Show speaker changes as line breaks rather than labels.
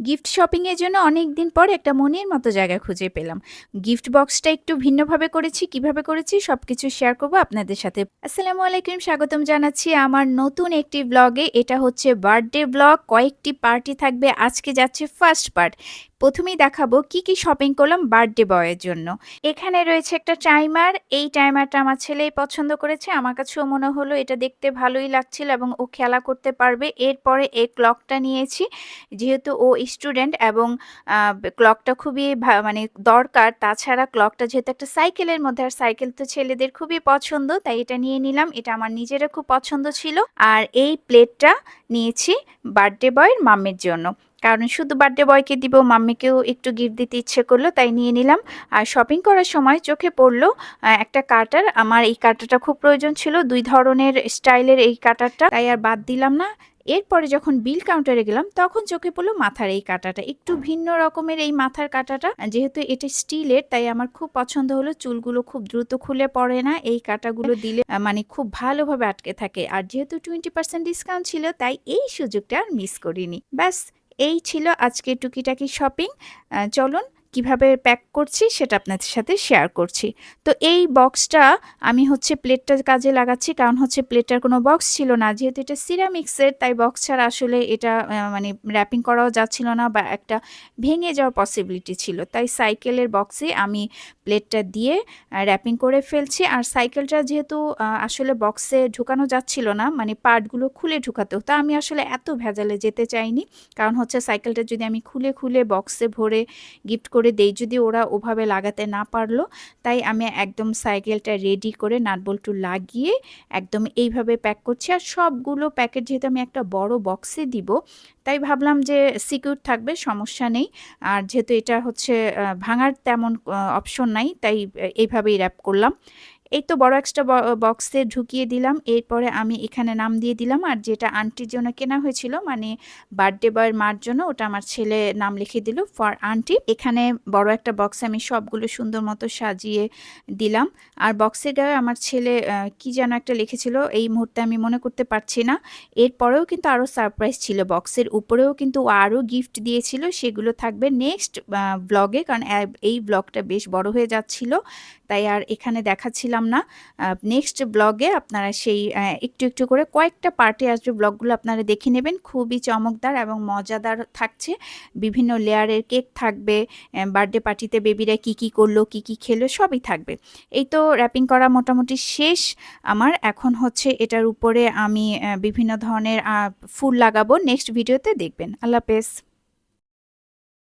Gift শপিংয়ের জন্য অনেক দিন পর একটা মনের মতো জায়গা খুঁজে পেলাম। গিফট বক্সটা একটু ভিন্নভাবে করেছি, কীভাবে করেছি সব কিছু শেয়ার করব আপনাদের সাথে। আসসালামু আলাইকুম, স্বাগতম জানাচ্ছি আমার নতুন একটি ব্লগে এটা হচ্ছে বার্থডে ব্লগ কয়েকটি পার্টি থাকবে। আজকে যাচ্ছে ফার্স্ট পার্ট প্রথমেই দেখাবো কি কি শপিং করলাম বার্থডে বয়ের জন্য। এখানে রয়েছে একটা টাইমার এই টাইমারটা আমার ছেলেই পছন্দ করেছে। আমার কাছেও মনে হলো এটা দেখতে ভালোই লাগছিল এবং ও খেলা করতে পারবে। এরপরে এই ক্লকটা নিয়েছি, যেহেতু ও স্টুডেন্ট এবং ক্লকটা খুবই মানে দরকার। তাছাড়া ক্লকটা যেহেতু একটা সাইকেলের মধ্যে, আর সাইকেল তো ছেলেদের খুবই পছন্দ, তাই এটা নিয়ে নিলাম। এটা আমার নিজেরও খুব পছন্দ ছিল। আর এই প্লেটটা নিয়েছি বার্থডে বয়ের মাম্মির জন্য। কারণ শুধু বার্থডে বয়কে দিব, মাম্মিকেও একটু গিফট দিতে ইচ্ছে করল, তাই নিয়ে নিলাম। আর শপিং করার সময় চোখে পড়ল একটা কাটার। আমার এই কাটারটা খুব প্রয়োজন ছিল, দুই ধরনের স্টাইলের এই কাটারটা। তাই আর বাদ দিলাম না। এরপরে যখন বিল কাউন্টারে গেলাম, তখন চোখে পড়ল মাথার এই কাটাটা। একটু ভিন্ন রকমের এই মাথার কাটাটা। যেহেতু এটা স্টিলের তাই আমার খুব পছন্দ হলো। চুলগুলো খুব দ্রুত খুলে পড়ে না। এই কাঁটাগুলো দিলে মানে খুব ভালোভাবে আটকে থাকে। আর যেহেতু টোয়েন্টি পার্সেন্ট ডিসকাউন্ট ছিল, তাই এই সুযোগটা আর মিস করিনি। ব্যাস এই ছিল আজকে টুকিটাকি শপিং। চলুন কীভাবে প্যাক করছি সেটা আপনাদের সাথে শেয়ার করছি। তো এই বক্সটা আমি হচ্ছে প্লেটটার কাজে লাগাচ্ছি, কারণ হচ্ছে প্লেটটার কোনো বক্স ছিল না। যেহেতু এটা সিরামিক্সের তাই বক্স ছাড়া আসলে এটা মানে র্যাপিং করাও যাচ্ছিল না বা একটা ভেঙে যাওয়ার পসিবিলিটি ছিল। তাই সাইকেলের বক্সে আমি প্লেটটা দিয়ে র্যাপিং করে ফেলছি। আর সাইকেলটা যেহেতু আসলে বক্সে ঢুকানো যাচ্ছিল না মানে পার্টগুলো খুলে ঢুকাতে হতো। আমি আসলে এত ভেজালে যেতে চাইনি, কারণ হচ্ছে সাইকেলটা যদি আমি খুলে খুলে বক্সে ভরে গিফট করে দেই। যদি ওরা ওভাবে লাগাতে না পারল, তাই আমি একদম সাইকেলটা রেডি করে নাটবল্টু লাগিয়ে একদম এইভাবে প্যাক করছি। আর সবগুলো প্যাকেট যেহেতু আমি একটা বড় বক্সে দিব, তাই ভাবলাম যে সিকিউর থাকবে, সমস্যা নেই। আর যেহেতু এটা হচ্ছে ভাঙার তেমন অপশন নাই, তাই এইভাবেই র্যাপ করলাম। এই তো বড় একটা বক্সে ঢুকিয়ে দিলাম। এরপরে আমি এখানে নাম দিয়ে দিলাম আর যেটা আন্টির জন্য কেনা হয়েছিল মানে বার্থডে বয়ের মার জন্য, ওটা আমার ছেলে নাম লিখে দিল ফর আন্টি এখানে বড় একটা বক্সে আমি সবগুলো সুন্দর মতো সাজিয়ে দিলাম। আর বক্সের গায়ে আমার ছেলে কি যেন একটা লিখেছিল, এই মুহূর্তে আমি মনে করতে পারছি না। এরপরেও কিন্তু আরও সারপ্রাইজ ছিল বক্সের উপরেও কিন্তু আরও গিফট দিয়েছিল, সেগুলো থাকবে নেক্সট ব্লগে কারণ এই ব্লগটা বেশ বড় হয়ে যাচ্ছিল। তাই আর এখানে দেখাচ্ছিলাম না নেক্সট ব্লগে আপনারা সেই একটু একটু করে কয়েকটা পার্টি আসবে ব্লগগুলো আপনারা দেখে নেবেন। খুবই চমকদার এবং মজাদার থাকছে। বিভিন্ন লেয়ারের কেক থাকবে বার্থডে পার্টিতে বেবিরা কি কি করল, কি কি খেলো, সবই থাকবে। এই তো র্যাপিং করা মোটামুটি শেষ। আমার এখন হচ্ছে এটার উপরে আমি বিভিন্ন ধরনের ফুল লাগাবো। নেক্সট ভিডিওতে দেখবেন। আল্লাহ হাফেজ।